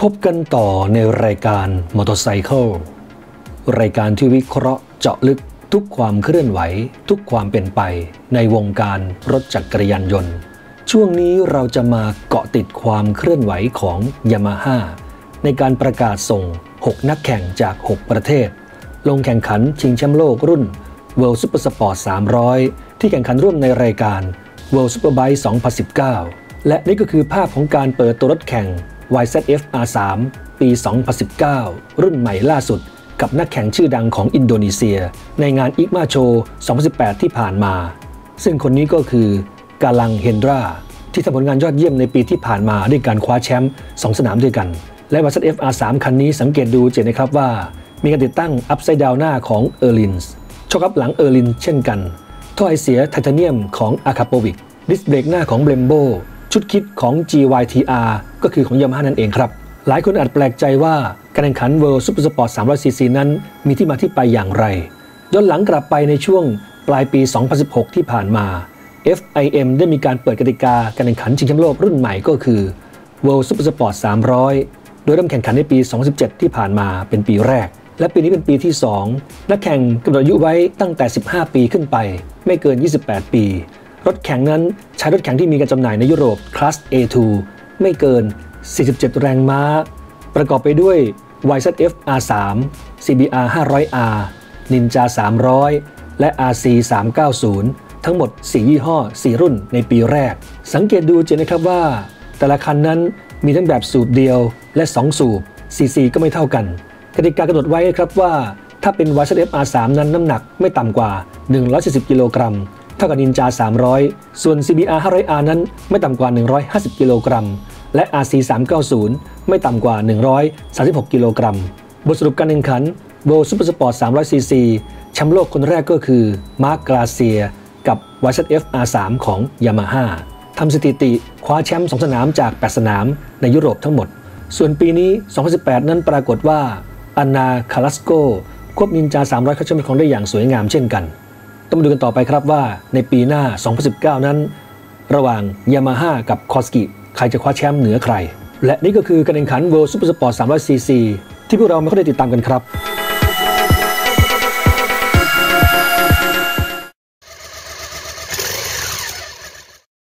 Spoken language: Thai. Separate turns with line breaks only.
พบกันต่อในรายการมอเตอร์ไซค์รายการที่วิเคราะห์เจาะลึกทุกความเคลื่อนไหว ทุกความเป็นไป ในวงการรถจักรยานยนต์ ช่วงนี้เราจะมาเกาะติดความเคลื่อนไหวของยามาฮ่าในการประกาศส่ง 6 นักแข่งจาก 6 ประเทศ ลงแข่งขันชิงแชมป์โลกรุ่น World Super Sport 300 ที่แข่งขันร่วมในรายการ World Superbike 2019 และนี่ก็คือภาพของการเปิดตัวรถแข่ง YZF R3 ปี 2019 รุ่นใหม่ล่าสุด กับนักแข่งชื่อดังของอินโดนีเซีย ในงานอิกมาโช2018 ที่ผ่านมา ซึ่งคนนี้ก็คือกาลังเฮนดรา ที่ทำผลงานยอดเยี่ยมในปีที่ผ่านมาด้วยการคว้าแชมป์2สนามด้วยกัน และ YZF R3 คันนี้สังเกตดูเจนนะครับว่า มีการติดตั้งอัพไซด์ดาวหน้าของเออร์ลินส์ ชกอัพหลังเออร์ลินเช่นกันท่อไอเสียไทเทเนียมของอาคาโปวิกดิสเบรกหน้าของเบมโบชุดคิดของ GYTR ก็คือของยามาฮ่านั่นเองครับ หลายคนอาจแปลกใจว่าการแข่งขัน World Super Sport 300cc นั้นมีที่มาที่ไปอย่างไร ย้อนหลังกลับไปในช่วงปลายปี 2016 ที่ผ่านมา FIM ได้มีการเปิดกติกาการแข่งขันชิงแชมป์โลกรุ่นใหม่ก็คือ World Super Sport 300 โดยเริ่มแข่งขันในปี 2017 ที่ผ่านมาเป็นปีแรก และปีนี้เป็นปีที่ 2 นักแข่งกำหนดอายุไว้ตั้งแต่ 15 ปีขึ้นไป ไม่เกิน 28 ปี รถแข่งนั้นใช้รถแข่งที่มีการจำหน่ายในยุโรปคลาส A2 ไม่เกิน 47 แรงม้า ประกอบไปด้วย YZF R3 CBR 500R Ninja 300 และ RC 390 ทั้งหมด 4 ยี่ห้อ 4 รุ่นในปีแรก สังเกตดูเจนะครับว่า แต่ละคันนั้นมีทั้งแบบสูบเดียวและ 2 สูบ CC ก็ไม่เท่ากัน กติกากำหนดไว้ครับว่า ถ้าเป็น YZF R3 นั้นน้ำหนักไม่ต่ำกว่า 140 กิโลกรัม เท่ากับนินจา 300 ส่วน CBR 500R นั้นไม่ต่ำกว่า 150 กิโลกรัม และ RC 390 ไม่ต่ำกว่า 136 กิโลกรัม บทสรุปการแข่งขัน World Super Sport 300cc แชมป์โลกคนแรกก็คือมาร์กกราเซีย กับ YZF R3 ของ Yamaha ทำสถิติคว้าแชมป์2สนามจาก 8 สนามในยุโรปทั้งหมด ส่วนปีนี้ 2018 นั้นปรากฏว่า อนาคาลัสโกควบนินจา 300 เข้าชมของได้อย่างสวยงามเช่นกัน ต้องมาดูกันต่อไปครับว่าในปีหน้า 2019 นั้น ระหว่างยามาฮ่ากับคอสกิใครจะคว้าแชมป์เหนือใคร และนี่ก็คือการแข่งขัน World Super Sport 300cc ที่พวกเราไม่ค่อยได้ติดตามกันครับ